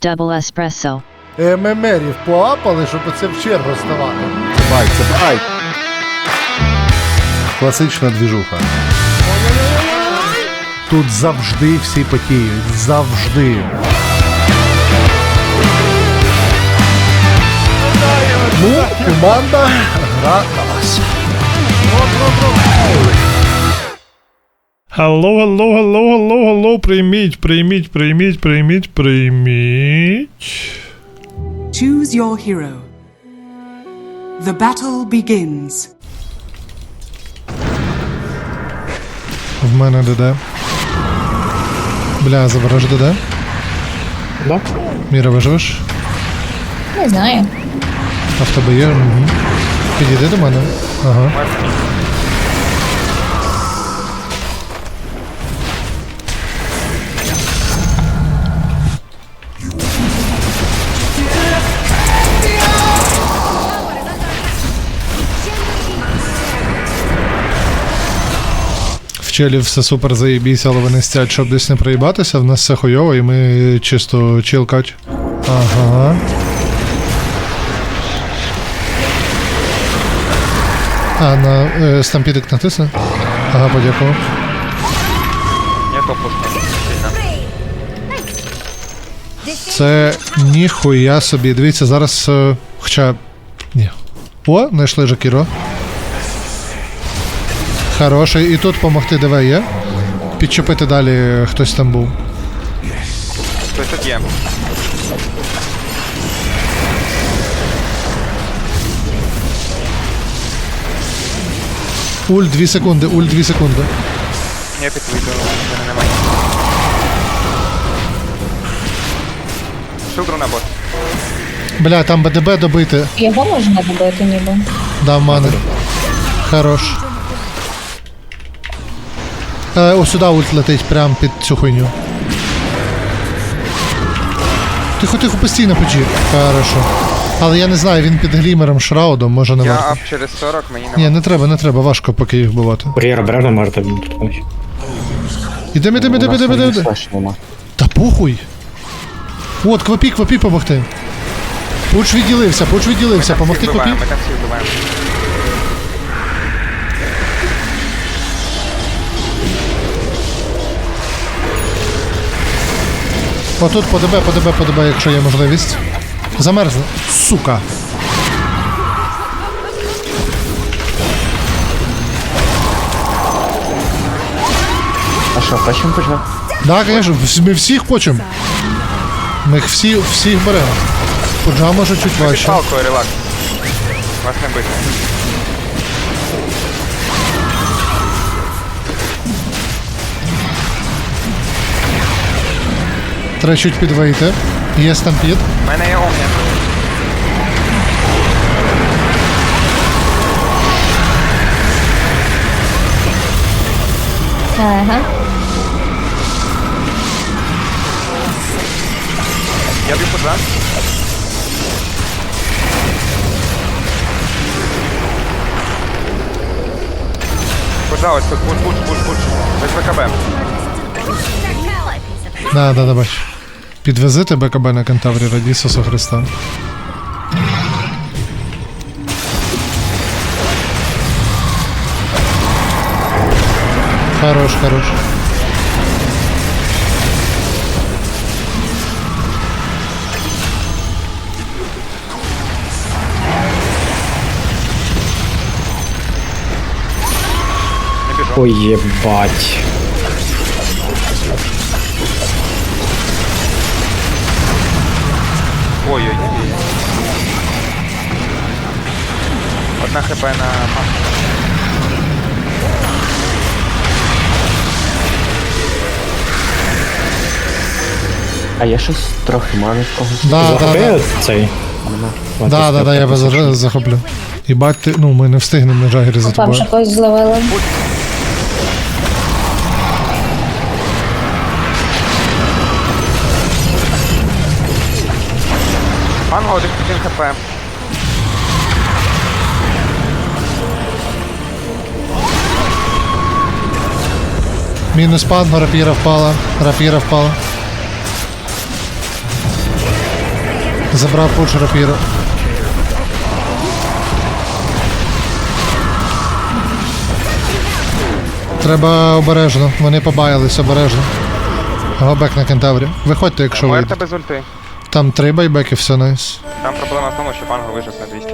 Double espresso. ММРів поапали, щоб оце в чергу ставати. Бай, це бай. Класична двіжуха. Тут завжди всі потіють. Завжди. Ну, команда гра на вас. Алло, алло, алло, алло, алло, прийміть, прийміть, прийміть, прийміть, прийміть. Choose your hero. The battle begins. В мене ДД. Бля, заворож ДД. Да? Міра, виживеш? Не знаю. А в тебе є? Угу. Підійди до мене. Ага. Челі все супер заєбісь, але вони стять, щоб десь не проїбатися. В нас все хуйово, і ми чисто чилкать. Ага. А, на е, стампідик натисни. Ага, подякував. Я. Це ніхуя собі. Дивіться, зараз. Е, хоча. Ні. О, знайшли Жакіро. Хороший. І тут помогти ДВ є. Підчепити далі хтось там був. Хтось тут є. Уль 2 секунди, уль 2 секунди. Я підведу, мене немає. Шудру на бот. Бля, там БДБ добити. Його можна добити ніби. Да, мани. Хорош. Е, ось сюди ульт летить, прям під цю хуйню. Тихо, тихо, постійно печі. Хорошо. Але я не знаю, він під глімером шраудом, може не Я варто. ап через 40, мені Ні, немає. не треба, не треба, важко поки їх вбивати. Кур'єр обережно можете тут ось. Ідем, ідем, ідем, ідем, ідем, ідем. Та похуй. От, квапі, квапі помогти. Пуч відділився, пуч відділився, помогти квапі. вбиваємо, Ми там всіх вбиваємо. Отут по ДБ, по ДБ, по ДБ, якщо є можливість. Замерзли. Сука. А що, хочемо почати? Да, конечно, вс- ми всіх хочемо. Ми їх всі, всіх беремо. Пуджа може чуть важче. палкою, релакс. Вас не бити. Треба чуть підвийти. Є стампід. У мене є омня. Ага. Я б'ю. Пуджа, ось тут, пуш, пуш, пуш, пуш. Без БКБ. Да, да, да, бач. Підвези БКБ на кентаврі раді Ісуса Христа. Хорош, хорош. Ой, єбать. Ой-ой. Одна хп на мам. А є щось трохи мани в когось? Да, да, Захопили да. цей? Да, да, да, я вас захоплю. Їбать ти, ну ми не встигнемо на жагері за Там тобою. ще когось зловили. Манго, один один хп. Мінус пан, рапіра впала, рапіра впала. Забрав пуч рапіру. Треба обережно, вони побаялись обережно. Гобек на кентаврі. Виходьте, якщо вийде. без ульти. Там три байбеки, все найс. Там проблема в тому, що панго вижив на 200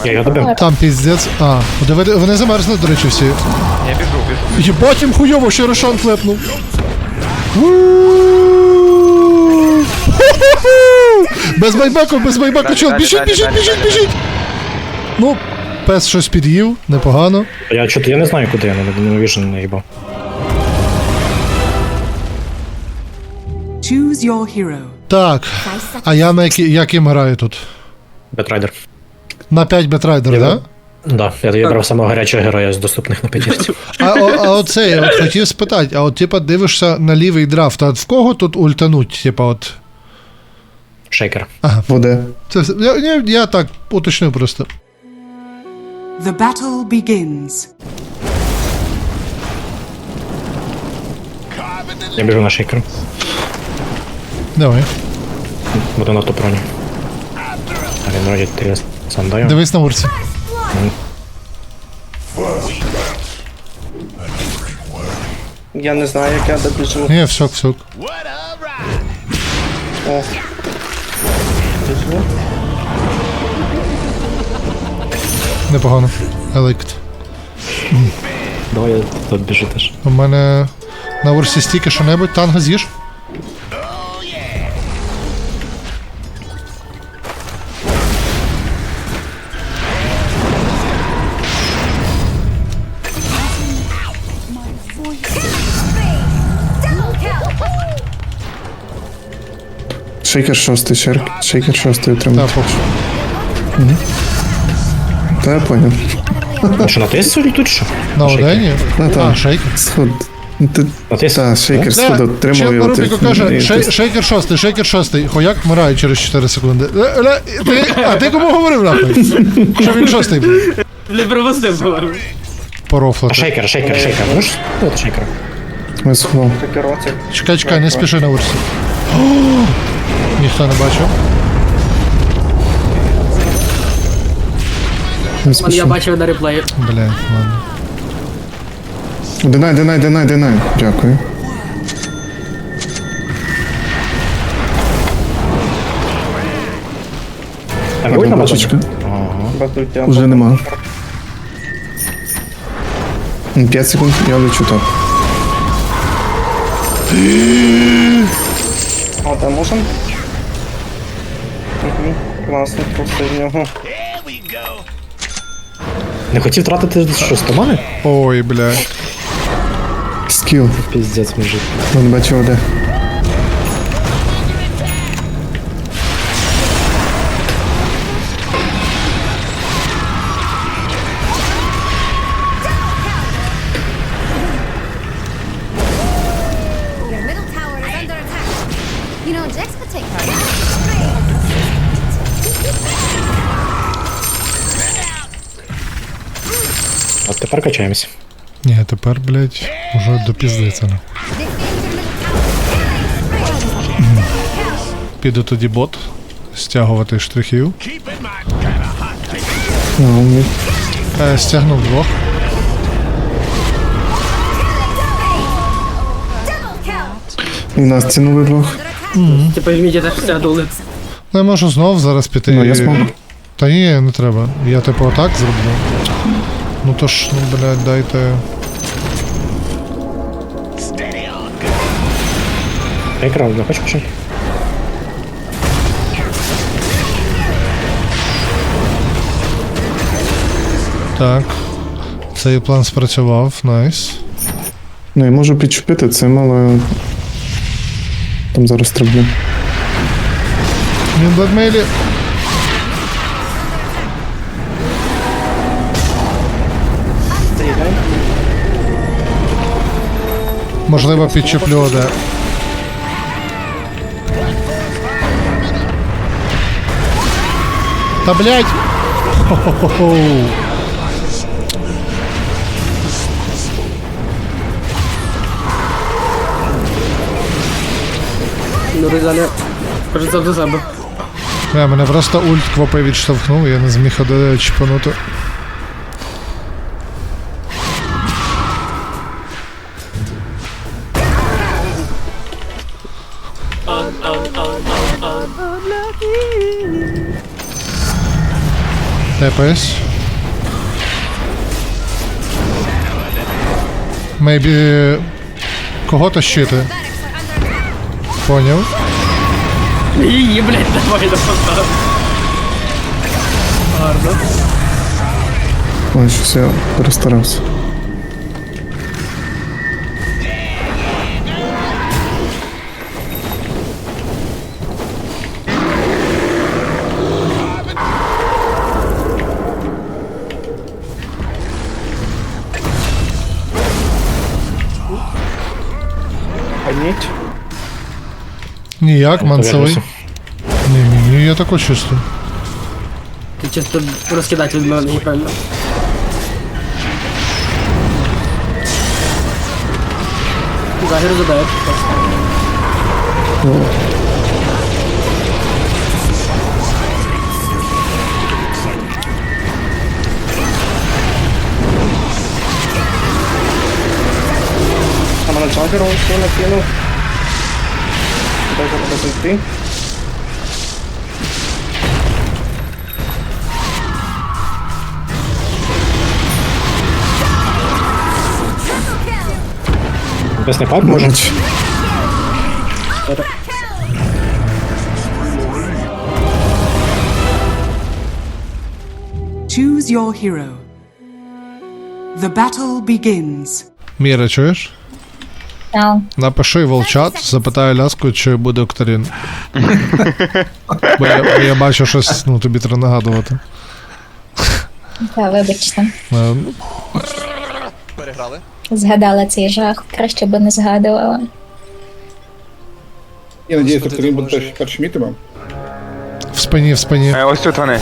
хп. Він добив. Там піздець. А, диви- вони замерзли, до речі, всі. Я біжу, біжу. Єбать їм хуйово, ще Рошан клепнув. Без байбеку, без байбеку, Далі, чел, далі, біжіть, далі, біжіть, далі, біжіть, далі, біжіть. Ну, пес щось під'їв, непогано. Я чого я не знаю, куди я не віжен не їбав. Choose your hero. Так, а я на які, яким граю тут? Бетрайдер. На 5 бетрайдер, Я да? Да, я вибрав самого гарячого героя з доступних на п'ятірці. А, о, а оце, я от хотів спитати, а от типа дивишся на лівий драфт, а в кого тут ультануть? Типа от. Шейкер. Буде. Це, все- я, я, я так уточнив просто. The battle begins. Я біжу на шейкер. Давай. Буду на топроні. А він вроді ти сам даю. Дивись на урці. Я не знаю, як я добіжу. Ні, всок, всок. О. Біжу. Непогано. Еликт. Давай я тут біжу теж. У мене на урсі стільки що-небудь, танго з'їж. Шейкер шостий, шер... шейкер шостий отримав. поки що. Та я поняв. А що на тису тут що? На Шейкер. Одені? Ну, А, шейкер. Сход. Ну, Ти... На тису? Та, шейкер сход отримав його. Рубіку каже, шей, шейкер шостий, шейкер шостий. Хояк вмирає через 4 секунди. Е, е, ти, а ти кому говорив нахуй? Що він шостий був? Не пропустив, говорю. А Порофлати. шейкер, шейкер, шейкер. Спити шейкера? Ми сховав. Чекай, чекай, не спіши на урсі. Ніхто не бачив. Не спіши. бачив на реплеї. Бля, ладно. Динай, динай, динай, динай. Дякую. А ви на бачите? Бочечка. Уже нема. 5 секунд, я лечу топ. О, там можем? Угу. Класно, просто в нього. Не хотів тратити що, стомани? Ой, бля. Скіл. Піздець, мужик. Він бачив де. Тепер. Ні, тепер, блядь, уже до піздиця. ну. Піду тоді бот. Стягувати штрихів. Е, стягнув двох. І нас цінули двох. Типа в міді теж стягнули. Ну, я можу знов зараз піти. Ну, я зможу. Та ні, не треба. Я типу отак зроблю. Ну то ж, ну, блядь, дайте. Шейкера, не хочеш почати? Так. Цей план спрацював, найс. Ну, я можу підчепити, це мало. Там зараз стрибну. Він в бладмейлі. Можливо, підчеплю оде. Та блять! Хо-хо-хо-хо. Ну. Кажеться до себе. Мене просто ульт квопи відштовхнув, я не зміг один чіпанути. Maybe... Кого-то тащити? Понял. Її, блядь, давай до фонтану. Гарно. Ой, щось я перестарався. Ніяк, мансовий. Повернуся. Ні, ні, ні, я також чувствую. Ти чисто розкидати від мене, неправильно. Загір задає. А мене Джаггером все накинув. Дай зараз зайти. Небесний пак може? Choose your hero. The battle begins. Міра, чуєш? Напиши волчат, запитаю ляску, чи буде Октарін. бо, я, бо я бачу щось, ну тобі треба нагадувати. Та, вибачте. Е, ну, Згадала цей жах. Краще би не згадувала. Я надіюсь, що він буде теж першмітиме. В спині, в спині. Е, Ось тут вони.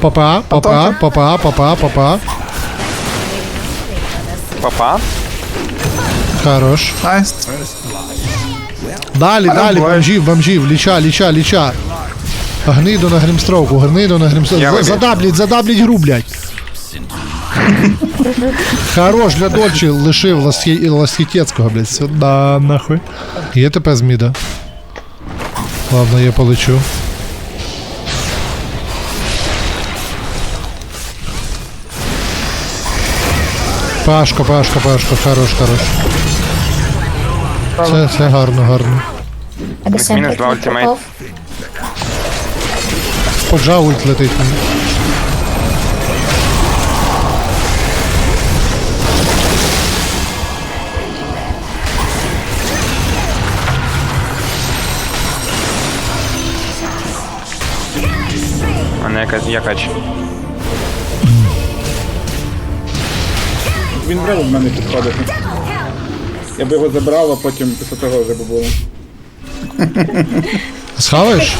Папа, папа, папа, папа, папа. Папа. Хорош. Далі, далі, бомжів, бомжів, ліча, ліча, ліча. Гниду на гримстроуку, гниду на вибіг. Задабліть, задабліть гру, блядь. Хорош для дольчі лишив Ласхі- Ласхітєцького, блядь. Сюда, нахуй. Є ТП з міда. Ладно, я полечу. Пашка, Пашка, Пашка, хорош, хорош. Це, це гарно, гарно. А де мінус два ультимейт. попав? Поджа ульт летить. А не яка, якач. Він брав в мене підходити. Я б його забрав, а потім після того вже б було. Схаваєш?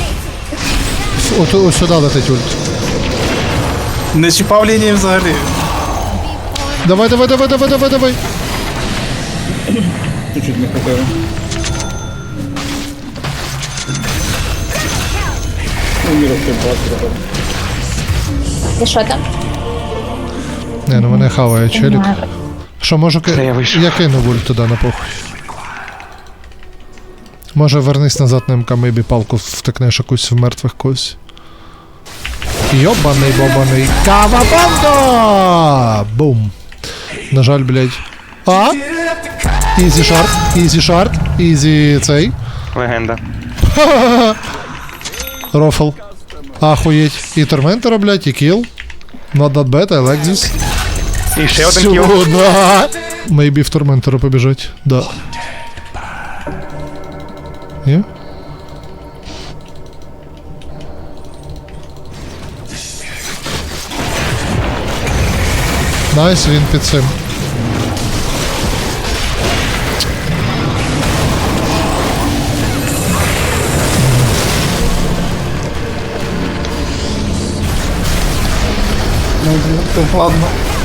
От, ось сюди летить ульт. Не чіпав лінії взагалі. Давай, давай, давай, давай, давай, давай. Чуть-чуть не хватило. Ну, міра просто. Що там? Не, ну мене хаває челік. Що, можу ки... Я. Я кину ульт туди на похуй. Може вернись назад на МК, мейбі палку втикнеш якусь в мертвих когось. Йобаний бобаний. Кавабанга! Бум. На жаль, блядь. А? Ізі шарт, ізі шарт, ізі цей. Легенда. Рофл. Ахуєть. І Торментора, блядь, і кіл. Not that bad, I like this. І ще один кіл. Сюда. Maybe в Торментора побіжать. Да. Ні? Найс, він під цим. Ладно.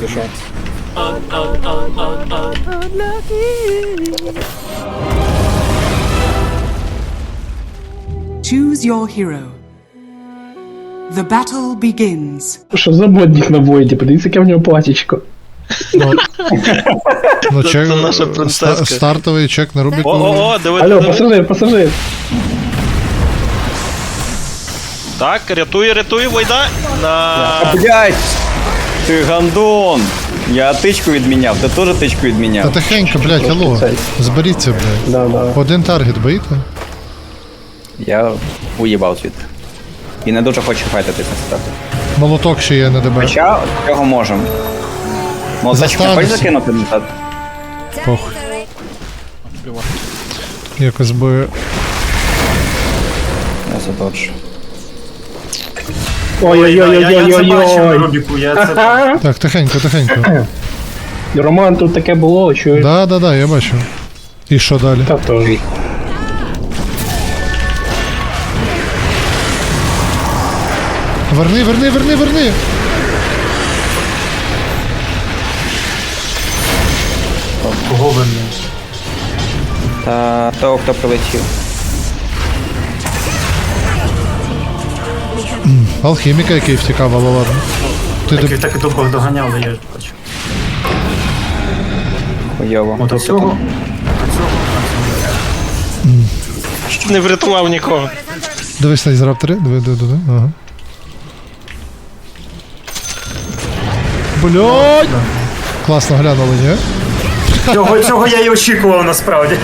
Пішов. Choose your hero. The battle begins. Що за модник на Войді? Подивіться, яке в нього платічко. Ну, чек, ста- стартовий чек на Рубіку. Алло, пасажир, пасажир. Так, рятує, рятує, Войда. На... Блять! Ти гандон! Я тичку відміняв, ти теж тичку відміняв. Та тихенько, блядь, алло. Зберіться, блядь. Да, да. Один таргет боїте? Я уїбав звідти. І не дуже хочу файтитися насправді. Молоток ще є на ДБ. Хоча цього можемо. Молоточок не хочеш Застанемося. закинути назад? Похуй. Якось би. Я задоджу. Ой-ой-ой-ой-ой-ой. Рубіку, я це Так, тихенько, тихенько. Роман, тут таке було, чуєш? Да, да, да, я бачу. І що далі? Та теж. Верни, верни, верни, верни! кого ви не? Та того, хто прилетів. Алхіміка, який втікав, але ладно. Ти Так, де... так і довго доганяли, я бачу. Хуйово. От цього. Не врятував нікого. Дивись на Ізраптори. Диви, диви, диви. Ага. Блядь! Класно глянули, ні? Цього, цього я і очікував насправді.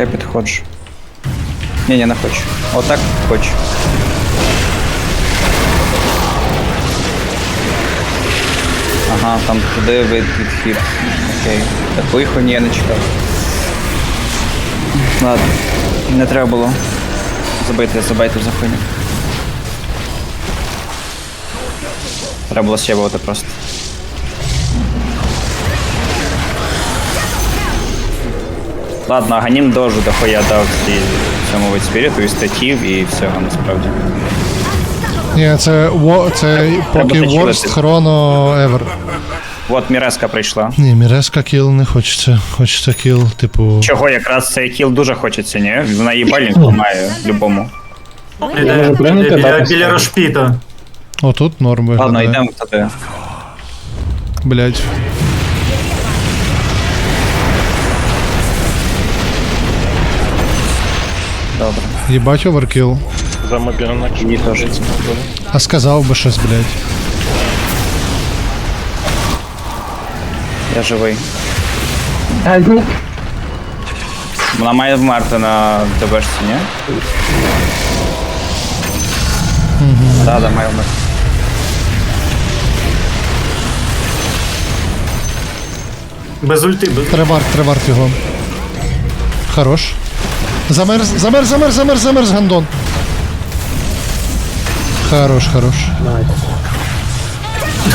Я підходжу. Ні, ні, не хочу. Отак хочу. Ага, там туди від, відхід. Окей. Такої хуйні я не чекав. Ладно. Не треба було. Забити, забайте за хуйню. Треба було сєбувати просто. Ладно, Аганім дожу дохуя дав ці цьому вид спіріту і статів і всього насправді. Ні, це, во, це поки worst хроно ever. От Міреска прийшла. Ні, Міреска кіл не хочеться. Хочеться кіл, типу. Чого якраз цей кіл дуже хочеться, ні? Вона їбальник ламає любому. Біля, біля, біля Рошпіта. Отут норм Ладно, виглядає. йдемо туди. Блять. Їбать оверкіл. За мобільник. Мені теж. А сказав би щось, блять. Я живий. А, Вона має вмерти на ДБшці, ні? Угу. Да, да, має вмерти. Без ульти, без Треварт, треварт його. Хорош. Замерз, замерз, замерз, замерз, замерз, гандон. Хорош, хорош.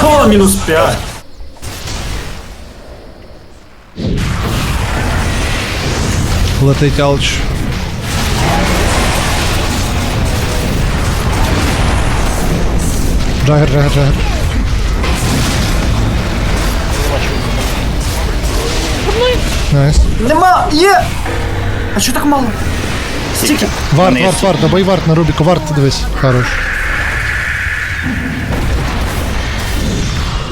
О, мінус 5. Летить алч. Джагер, джагер, джагер. Найс. Нема! Є! А що так мало? Стільки. Варт, варт, варт, добий варт на Рубіку, варт, дивись. Хорош.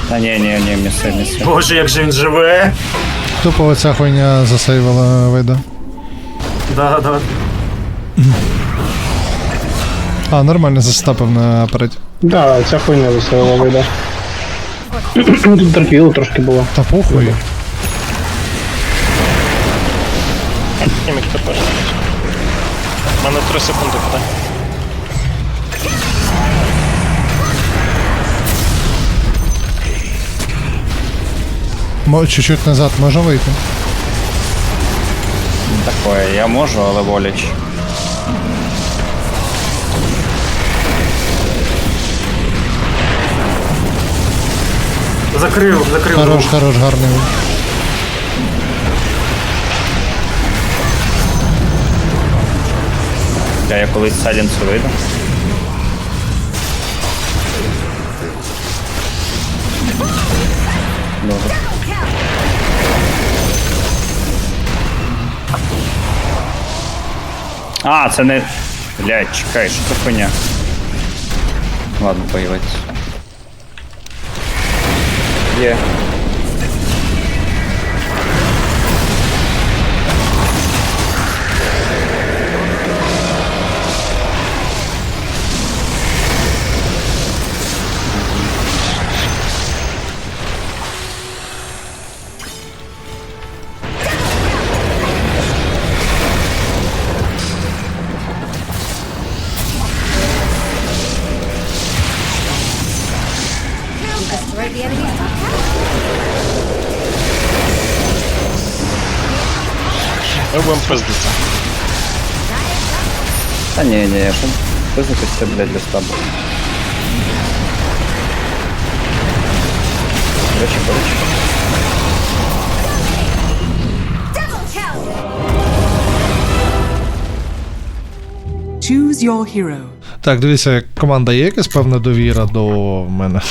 Та ні, ні, ні, міси, міси. Боже, як же він живе. Тупо оця хуйня засейвила вида. Да, да. А, нормально застапив на апараті. да, ця хуйня веселила вийде. Тут торквіло трошки було. Та похуй. Хімік тепер. У мене 3 секунди. Мо, чуть-чуть назад можна вийти. Такое, я можу, але воліч. Закрив, закрив. Хорош, хорош, гарний. Бля, я колись сайленсу вийду. Добре. А, це не. Блядь, чекай, що це хуйня? Ладно, поївець. Є. Destroy Та ні, ні, що це, блядь, для стабу. Короче, короче. Choose your hero. Так, дивіться, команда є якась певна довіра до мене.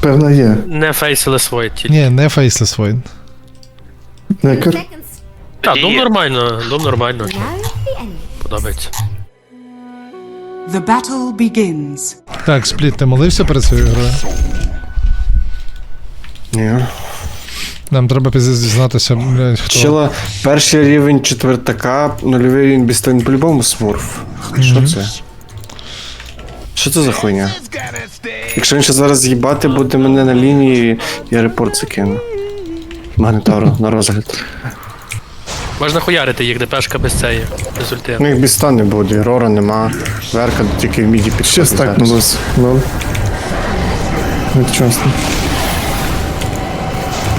Певна є. Не фейсилес Void тільки. Ні, не Faceless Void. Некер. Так, дом нормально, дом нормально. Now the enemy. Подобається. The battle begins. Так, спліт, ти молився перед цією грою? Ні. Нам треба пізніше дізнатися, блядь, хто. Чела, перший рівень четвертака, нульовий рівень Бістен по-любому смурф. Що це? Що це за хуйня? Якщо він ще зараз з'їбати буде мене на лінії, я репорт закину. Магнітару на розгляд. Можна хуярити їх, ДПшка без цієї. Без ульти. Ну їх біста не буде, Рора нема, Верка тільки в міді під Ще стакнулось. Ну. Відчасно.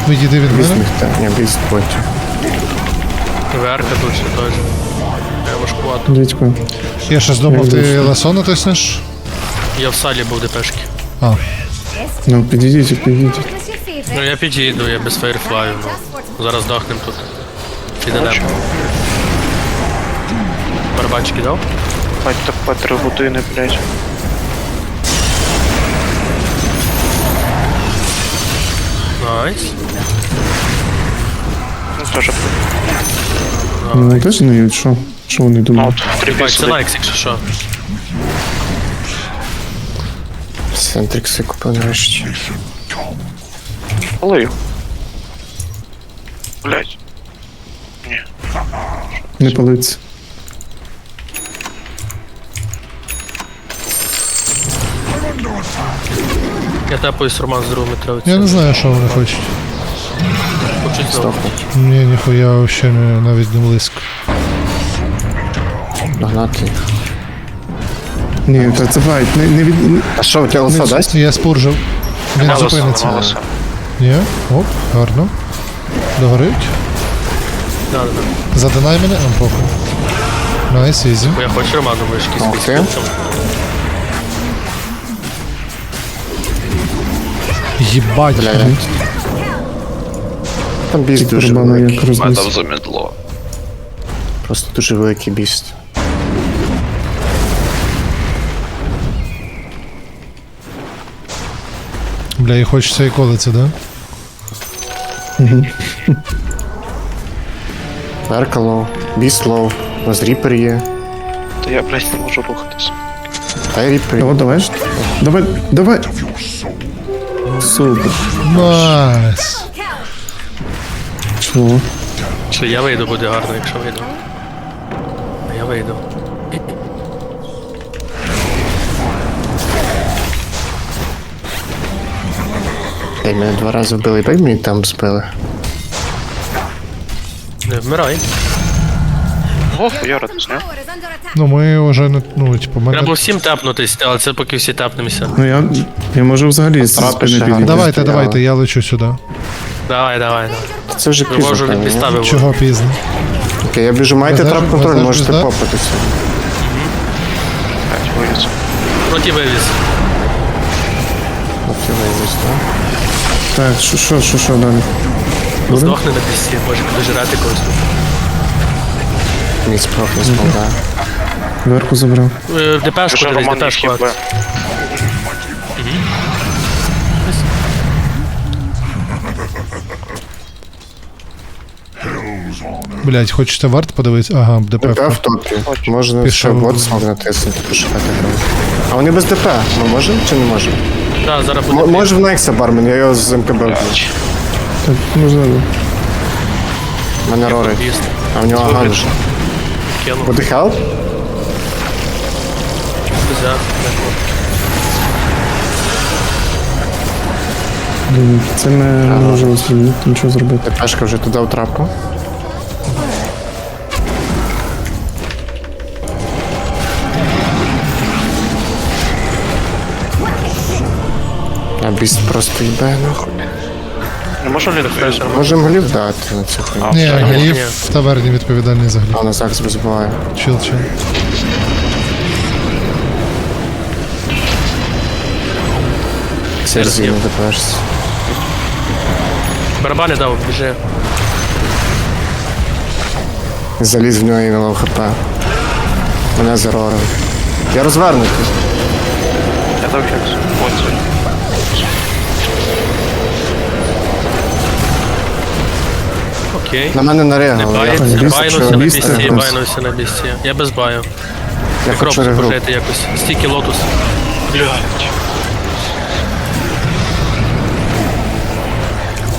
Відійди від Біст мене. міхта, ні, біст потім. Верка тут ще теж. Я важкувато. Дідько. Я щось думав, ти ласо натиснеш? Я в салі був ДПшки. А, Ну, підійдіть, підійдіть. Ну я підійду, я без фейерфлаю. Ну. Зараз дохнем тут. Підемо. Барабанчики дав? Бать, так по три години, блядь. Найс. Ну, теж Ну, теж не ють, що? Що вони думають? три Бать, це. Найкс, якщо що. Сентрікси купив нарешті. Палив. Блядь. Не палиться. Я тепаюсь Роман з другими травиці. я не знаю, що вони хочуть. Хочуть знову. Ні, ніхуя вообще не, навіть не близько. Догнати їх. Ні, та це вайт. Не, не від... А що, у тебе лоса дасть? Я спуржив. Він зупиниться. Ні? Оп, гарно. Догорить. Да. Задинай мене, а похуй. Найс, ізі. Я хочу Роману вишки з ти. пістолетом. Єбать. Бля, Там біст дуже великий. як розніс. замедло. Просто дуже великий біст. Бля, і хочеться і колиться, да? Біст лоу, у нас ріпер є. Та я, блядь, не можу рухатись. Та й ріпер. Давай, давай. ж. Давай, давай. Супер. Найс. Чого? Що я вийду, буде гарно, якщо вийду. А я вийду. Ей, мене два рази вбили, і мені там збили. Вмирай. О, under attack. Ну ми вже не, ну, типу, мене... Треба всім тапнутись, але це поки всі тапнемося. Ну я, я можу взагалі з спини підійти. Давайте, давайте, я лечу сюди. Давай, давай, давай. Це вже пізно. Вивожу від підстави. Чого пізно? Окей, я біжу, маєте трап контроль, можете попитися. Блядь, виліз. Проти вивіз. Окей, вивіз, так? Так, що, що, що, що далі? Здохне на пісці, може підожирати когось. Мій спрох не спав, Верху забрав. ДПшку дивись, ДПшку. Блять, хочете варт подивитися? Ага, ДП. ДП в топі. Можна Пішов. ще бот смог натиснути, пошукати грати. А вони без ДП. Ми можемо чи не можемо? Так, зараз М- Може в Некса бармен, я його з МКБ вб'ю. Так, можливо. Мене рорить. А в нього ганж. Кинув. Буде хелп? Блін, Це ми не можемо зробити, нічого зробити. ДПшка вже туди в трапу. А біст просто йде нахуй. Не можу літи Можемо глів дати на цю хуйню. Ні. Галів в таверні відповідальний за гліб. А на захист розбиває. Чил, чил. Серзі не ДПшці. Барабани дав, біжи. Заліз в нього і на хп. Мене зарорив. Я розвернутий. Я дав хекс. Окей. На мене. Я, Бається, біст, байнуся на бісті, якось? байнуся на бісті. Я без баю. я Кроп хочу регру. пожити якось. Стільки лотус. Блядь.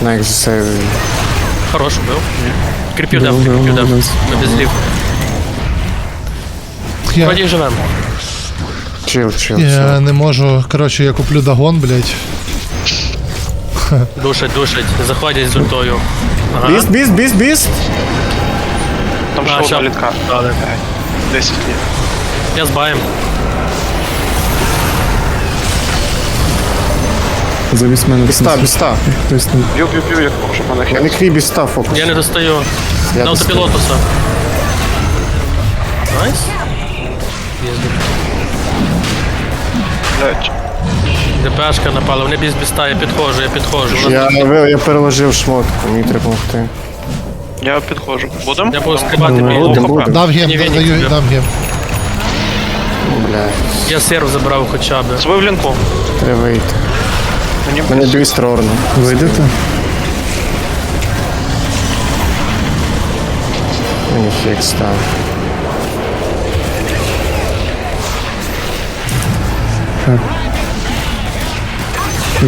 На їх засейвив. Хорош був. Кріпів дав, кріпів дав. молодець. Ми без лів. Я, Вроді живемо. Чил, чил, я не можу. Коротше, я куплю дагон, блять. Душать, душать. Заходять з ультою. Ага. Біст, біст, біст, біст! Там що літка. Дали. 10 літ. Я з баєм. Завіс мене. Біста, біста. Хтось там. Б'ю, б'ю, б'ю, як можу, мене Я не крій біста фокус. Я не достаю. Я На достаю. автопілотуса. Найс. Їздить. ДПшка напала, вони без біста, я підходжу, я підходжу. Вона- Я, я переложив шмотку, мені треба допомогти. Я підходжу. Будем? Я буду скрибати Будем, мій будем. Дав гем, Ні, даю, дам гем. Бля, Я серв забрав хоча б. Збив лінку. треба вийти. Мене біст рорно. Вийдете? Мені фік став.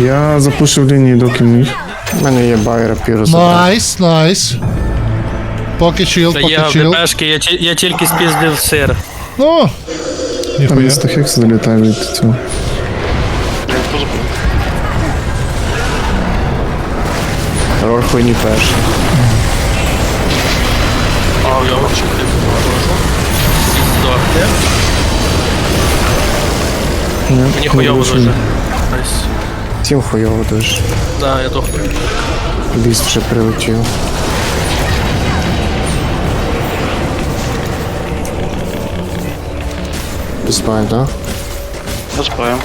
Я запушив лінії, доки міг. У мене є байра піру забрав. Найс, найс. Поки чил, Та поки я в чил. ДПшки, я, ті- я тільки спіздив сир. Ну. Там Ніхуя. є стахекс залітає від цього. Рор хуйні перший. А, я вообще Здохне. Мені хуйово дуже. Найс. Тім хуйово дуже. Да, я дохну. Біст вже прилетів. Без бай, да? Спаю.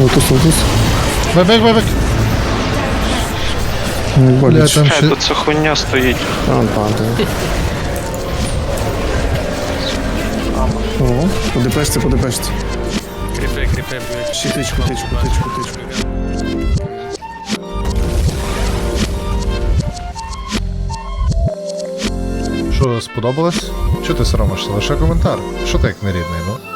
Лотус, лотус. Вебек, вебек. Не Бля, боляче. там ще... Це хуйня стоїть. А, он падає. О, по депешці, по депешці. Кріпи, кріпи, блядь. Ще тичку, тичку, тичку, тичку. Що, сподобалось? Що ти соромишся? Лише коментар. Що ти як нерідний, ну?